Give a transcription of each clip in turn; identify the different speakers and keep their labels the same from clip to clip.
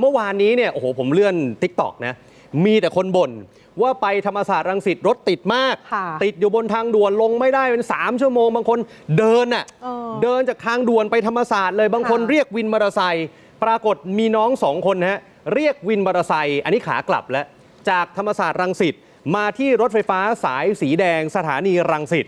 Speaker 1: เมื่อวานนี้เนี่ยโอ้โหผมเลื่อน t ิ k t o k นะ มีแต่คนบ่นว่าไปธรรมศาสตร์รังสิตรถติดมาก
Speaker 2: ค่ะ
Speaker 1: ติดอยู่บนทางด่วนลงไม่ได้เป็น 3 ชั่วโมง บางคนเดินอะ
Speaker 2: เออ
Speaker 1: เดินจากทางด่วนไปธรรมศาสตร์เลยบางคน
Speaker 2: ค่ะ
Speaker 1: เรียกวินมอเตอร์ไซค์ปรากฏมีน้องสองคนนะฮะเรียกวินมอเตอร์ไซค์อันนี้ขากลับแล้ว จากธรรมศาสตร์รังสิตมาที่รถไฟฟ้าสายสีแดงสถานีรังสิต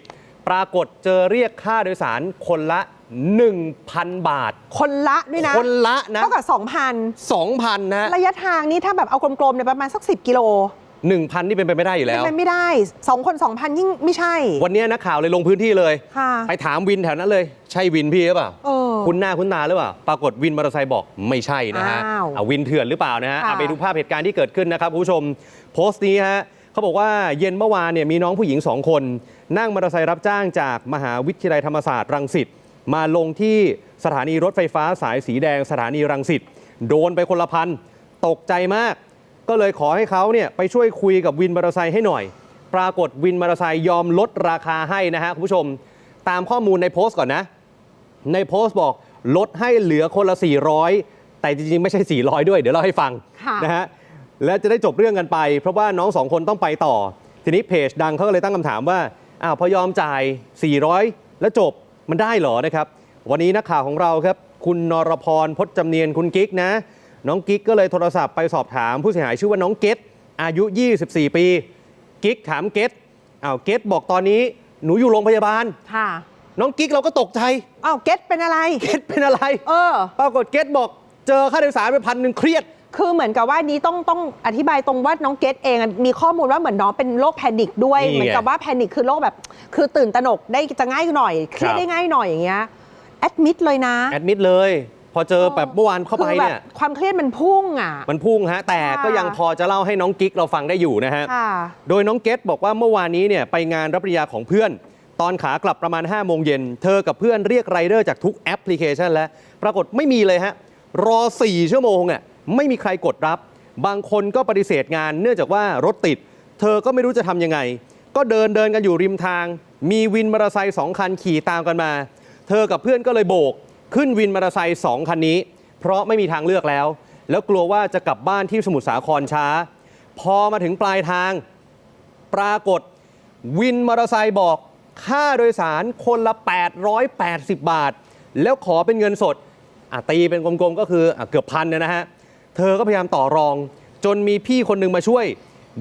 Speaker 1: ปรากฏเจอเรียกค่าโดยสารคนละ 1,000 บาท
Speaker 2: คนละด้วยนะ
Speaker 1: คนละนะ
Speaker 2: เท่ากับ 2,000
Speaker 1: 2,000 นะ
Speaker 2: ระยะทางนี้ถ้าแบบเอากลมๆเนี่ยประมาณสัก 10 กิโล
Speaker 1: 1,000 นี่เป็นไปไม่ได้อยู่
Speaker 2: เป็
Speaker 1: แล้ว
Speaker 2: นไปไม่ได้ 2 คน 2,000 ยิ่งไม่ใช่
Speaker 1: วันนี้นักข่าวเลยลงพื้นที่เลย
Speaker 2: ค่ะ
Speaker 1: ไปถามวินแถวนั้นเลย ใช่วินพี่หรือเปล่า
Speaker 2: เออ
Speaker 1: คุณหน้าคุณตาหรือเปล่า ปรากฏวินมอเตอร์ไซค์บอกไม่ใช่นะฮะ
Speaker 2: อ้าว
Speaker 1: เอาวินเถื่อนหรือเปล่านะฮะ
Speaker 2: ค่ะ
Speaker 1: เอาไปดูภาพเหตุการณ์ที่เกิดขึ้นนะครับคุณผู้ชม โพสต์นี้ฮะเขาบอกว่าเย็นเมื่อวานเนี่ยมีน้องผู้หญิงสองคน นั่งมอเตอร์ไซค์รับจ้างจากมหาวิทยาลัยธรรมศาสตร์รังสิต มาลงที่สถานีรถไฟฟ้าสายสีแดงสถานีรังสิตโดนไปคนละพันตกใจมาก ก็เลยขอให้เขาเนี่ยไปช่วยคุยกับวินมอเตอร์ไซค์ให้หน่อย ปรากฏวินมอเตอร์ไซค์ยอมลดราคาให้นะฮะคุณผู้ชม ตามข้อมูลในโพสต์ก่อนนะ ในโพสต์บอกลดให้เหลือคนละ 400 แต่จริงๆ ไม่ใช่ 400 ด้วย เดี๋ยวเล่าให้ฟัง
Speaker 2: ค่ะ
Speaker 1: นะฮะและจะได้จบเรื่องกันไป เพราะว่าน้องสองคนต้องไปต่อ ทีนี้เพจดังเขาก็เลยตั้งคำถามว่าอ้าวพอยอมจ่าย 400 แล้วจบ มันได้เหรอนะครับ วันนี้นักข่าวของเราครับ คุณนรพรพจน์จำเนียนคุณกิ๊กนะ น้องกิ๊กก็เลยโทรศัพท์ไปสอบถามผู้เสียหายชื่อว่าน้องเกตอายุ 24 ปี กิ๊กถามเกตอ้าวเกตบอกตอนนี้หนูอยู่โรงพยาบาล
Speaker 2: ค่ะ
Speaker 1: น้องกิ๊กเราก็ตกใจ
Speaker 2: อ้าวเก็ตเป็นอะไร
Speaker 1: เกตเป็นอะไร
Speaker 2: เออ
Speaker 1: ปรากฏเกตบอกเจอค่าโดยสารไปพันหนึ่งเครียด
Speaker 2: คือเหมือนกับว่านี้ต้องต้องอธิบายตรงว่าน้องเกตเองอะมีข้อมูลว่าเหมือนน้องเป็นโรคแพนิคด้วย
Speaker 1: นี่ไง
Speaker 2: เหมือนกับว่าแพนิคคือโรคแบบ คือตื่นตระหนกได้จะง่ายหน่อยเครีย
Speaker 1: ครั
Speaker 2: ด
Speaker 1: บ
Speaker 2: ได้ง่ายหน่อยอย่างเงี้ยแอดมิดเลยนะ
Speaker 1: แอดมิดเลย พอเจอแบบเมื่อวานเข้าไป
Speaker 2: คือแบบ
Speaker 1: เนี่ย
Speaker 2: ความเครียดมันพุ่งอะ
Speaker 1: มันพุ่งฮะ แต่
Speaker 2: ค่ะ
Speaker 1: ก็ยังพอจะเล่าให้น้องกิ๊กเราฟังได้อยู่นะฮะ
Speaker 2: ค่ะ
Speaker 1: โดยน้องเกตบอกว่าเมื่อวานนี้เนี่ยไปงานรับปริญญาของเพื่อน ตอนขากลับประมาณ 5 โมงเย็น เธอกับเพื่อนเรียกไรเดอร์จากทุกแอปพลิเคชันแล้ว ปรากฏไม่มีเลยฮะ รอ 4 ชั่วโมงอะ ไม่มีใครกดรับ บางคนก็ปฏิเสธงาน เนื่องจากว่ารถติด เธอก็ไม่รู้จะทำยังไง ก็เดินเดินกันอยู่ริมทาง มีวินมอเตอร์ไซค์สองคันขี่ตามกันมา เธอกับเพื่อนก็เลยโบก ขึ้นวินมอเตอร์ไซค์สองคันนี้ เพราะไม่มีทางเลือกแล้ว แล้วกลัวว่าจะกลับบ้านที่สมุทรสาครช้า พอมาถึงปลายทาง ปรากฏ วินมอเตอร์ไซค์บอกค่าโดยสารคนละ 880 บาท แล้วขอเป็นเงินสดตีเป็นกลมๆก็คืออเกือบพันเนี่ยนะฮะ เธอก็พยายามต่อรอง จนมีพี่คนหนึ่งมาช่วย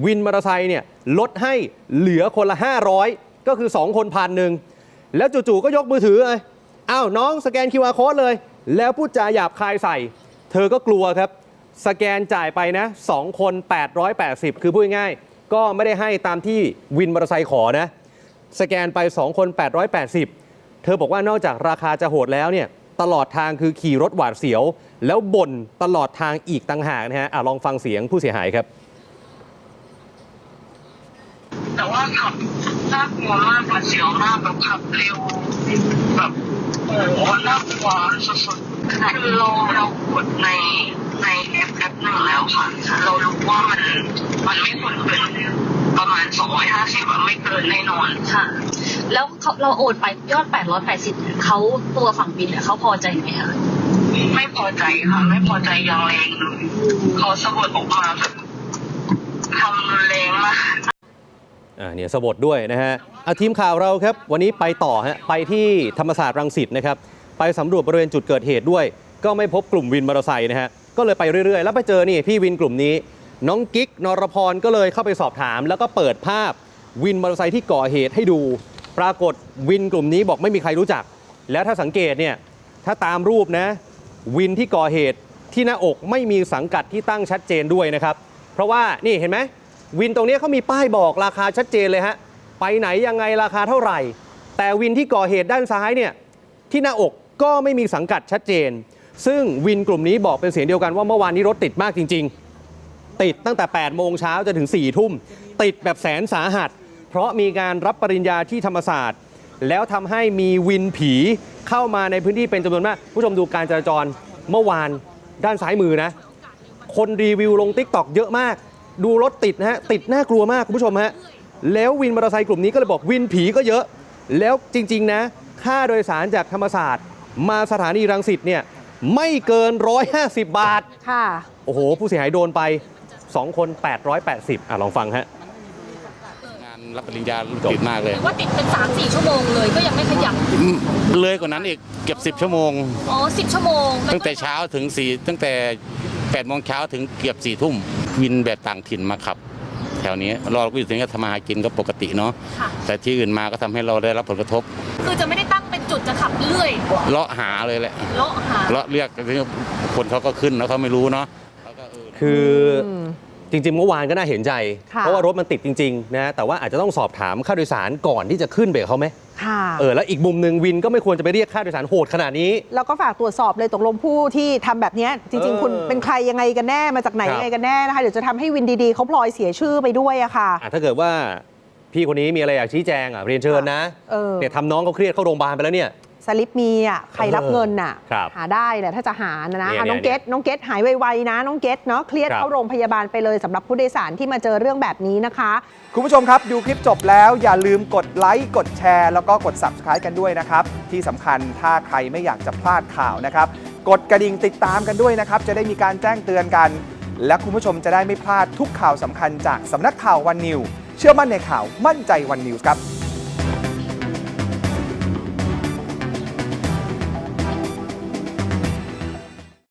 Speaker 1: วินมอเตอร์ไซค์เนี่ยลดให้เหลือคนละ 500 ก็คือ 2 คนพันหนึ่งแล้วจู่ๆก็ยกมือถือเลยอ้าวน้องสแกน QR code เลย แล้วพูดจาหยาบคายใส่ เธอก็กลัวครับ สแกนจ่ายไปนะ 2 คน 880 คือพูดง่ายๆก็ไม่ได้ให้ตามที่วินมอเตอร์ไซค์ขอนะ สแกนไป 2 คน 880 เธอบอกว่านอกจากราคาจะโหดแล้วเนี่ยตลอดทางคือขี่รถหวาดเสียว แล้วบ่นตลอดทางอีกต่างหากนะฮะอะลองฟังเสียงผู้เสียหายครับ
Speaker 3: แต่ว่าขับน่ากลัวมากหวาดเสียวมากแบบขับเร็วแบบโอ้โหน่ากลัวสุดๆคือเราเรากดในในแอปแอปหนึ่งแล้วค่ะ เรารู้ว่ามันมันไม่ควรเกินประมาณ250อะไม่เกินแน่นอน
Speaker 4: ค่ะ แล้วเขาเราโอนไปยอด880เขาตัวฝั่งบินเนี่ยเขาพอใจไหมคะ
Speaker 3: ไม่พอใจค่ะไม่พอใจอย่างแรงเลยเขาสะบัดออกมาแบบทำรุนแรงมาก
Speaker 1: อ่าเนี่ยสะบดด้วยนะฮะเอาทีมข่าวเราครับ วันนี้ไปต่อฮะไปที่ธรรมศาสตร์รังสิตนะครับ ไปสำรวจบริเวณจุดเกิดเหตุด้วย ก็ไม่พบกลุ่มวินมอเตอร์ไซค์นะฮะก็เลยไปเรื่อยๆ แล้วไปเจอนี่พี่วินกลุ่มนี้ น้องกิ๊กนรพรก็เลยเข้าไปสอบถาม แล้วก็เปิดภาพวินมอเตอร์ไซค์ที่ก่อเหตุให้ดู ปรากฏวินกลุ่มนี้บอกไม่มีใครรู้จัก แล้วถ้าสังเกตเนี่ยถ้าตามรูปนะ วินที่ก่อเหตุที่หน้าอกไม่มีสังกัดที่ตั้งชัดเจนด้วยนะครับ เพราะว่านี่เห็นไหมวินตรงนี้เขามีป้ายบอกราคาชัดเจนเลยฮะไปไหนยังไงราคาเท่าไหร่ แต่วินที่ก่อเหตุด้านซ้ายเนี่ยที่หน้าอกก็ไม่มีสังกัดชัดเจน ซึ่งวินกลุ่มนี้บอกเป็นเสียงเดียวกันว่าเมื่อวานนี้รถติดมากจริง ๆ ติดตั้งแต่ 8 โมงเช้าจนถึง4ทุ่ม ติดแบบแสนสาหัส เพราะมีการรับปริญญาที่ธรรมศาสตร์ แล้วทำให้มีวินผีเข้ามาในพื้นที่เป็นจำนวนมาก ผู้ชมดูการจราจรเมื่อวานด้านซ้ายมือนะ คนรีวิวลง t ิ k t o k เยอะมาก ดูรถติดนะฮะ ติดน่ากลัวมากคุณผู้ชมฮะ แล้ววินมอเตอร์ไซค์กลุ่มนี้ก็เลยบอกวินผีก็เยอะ แล้วจริง ๆ นะ ค่าโดยสารจากธรรมศาสตร์ มาสถานีรังสิตเนี่ยไม่เกิน 150 บาท
Speaker 2: ค่ะ
Speaker 1: โอ้โห ผู้เสียหายโดนไป 2 คน 880 อะ ลองฟังฮะ
Speaker 5: งาน รับปริญญาติดมากเลย
Speaker 4: ว่าติดเป็นสามสี่ชั่วโมงเลยก็ยังไม่ขยับ
Speaker 5: อืมเลยกว่านั้นอีกเกือบ10 ชั่วโมง
Speaker 4: อ๋อสิบชั่วโมง
Speaker 5: ตั้งแต่เช้าถึง4ตั้งแต่8โมงเช้าถึงเกือบ4ทุ่มวินแบบต่างถิ่นมาขับ แถวนี้เราก็อยู่ตรงนี้ก็ทำมาหากินก็ปกติเนาะ
Speaker 4: ค่ะ
Speaker 5: แต่ที่อื่นมาก็ทำให้เราได้รับผลกระทบ
Speaker 4: คือจะไม่ได้ตั้งเป็นจุดจะขับเรื่อย
Speaker 5: เลาะหาเลยแหละ
Speaker 4: เลาะหา
Speaker 5: เลาะเรียกคนเขาก็ขึ้นแล้วเขาไม่รู้เนาะเขาก็เออ
Speaker 1: คืออ จริงๆเมื่อวานก็น่าเห็นใจ
Speaker 2: ค่ะ
Speaker 1: เพราะว่ารถมันติดจริงๆนะแต่ว่าอาจจะต้องสอบถามค่าโดยสารก่อนที่จะขึ้นไปกับเขาไหม
Speaker 2: ค่ะ
Speaker 1: เออแล้วอีกมุมหนึ่งวินก็ไม่ควรจะไปเรียกค่าโดยสารโหดขนาดนี้
Speaker 2: แล้วก็ฝากตรวจสอบเลยตกลงผู้ที่ทำแบบเนี้ยจริง
Speaker 1: เออ
Speaker 2: ๆคุณเป็นใครยังไงกันแน่มาจากไหน
Speaker 1: ครับ
Speaker 2: ยังไงกันแน่นะคะเดี๋ยวจะทำให้วินดีๆเขาพลอยเสียชื่อไปด้วยอะค่ะ
Speaker 1: อะถ้าเกิดว่าพี่คนนี้มีอะไรอยากชี้แจงอะเรียนเชิญนะ
Speaker 2: เออ
Speaker 1: เนี่ยทำน้องเขาเครียดเข้าโรงพยาบาลไปแล้วเนี่ย
Speaker 2: สลิปมีอะใครรับเงินน่ะ
Speaker 1: ครับ
Speaker 2: หาได้แหละถ้าจะหานะนะ
Speaker 1: เนี่ย
Speaker 2: อะน้อง
Speaker 1: เนี่ย
Speaker 2: เกตน้องเกตหายไวๆนะน้องเกตเนาะเครียด
Speaker 1: ครับ
Speaker 2: เข้าโรงพยาบาลไปเลยสำหรับผู้โดยสารที่มาเจอเรื่องแบบนี้นะคะ
Speaker 6: คุณผู้ชมครับ ดูคลิปจบแล้วอย่าลืมกดไลค์กดแชร์ แล้วก็กด Subscribe กันด้วยนะครับ ที่สำคัญถ้าใครไม่อยากจะพลาดข่าวนะครับ กดกระดิ่งติดตามกันด้วยนะครับ จะได้มีการแจ้งเตือนกัน และคุณผู้ชมจะได้ไม่พลาดทุกข่าวสำคัญจากสำนักข่าววันนิว เชื่อมั่นในข่าวมั่นใจวันนิวครับ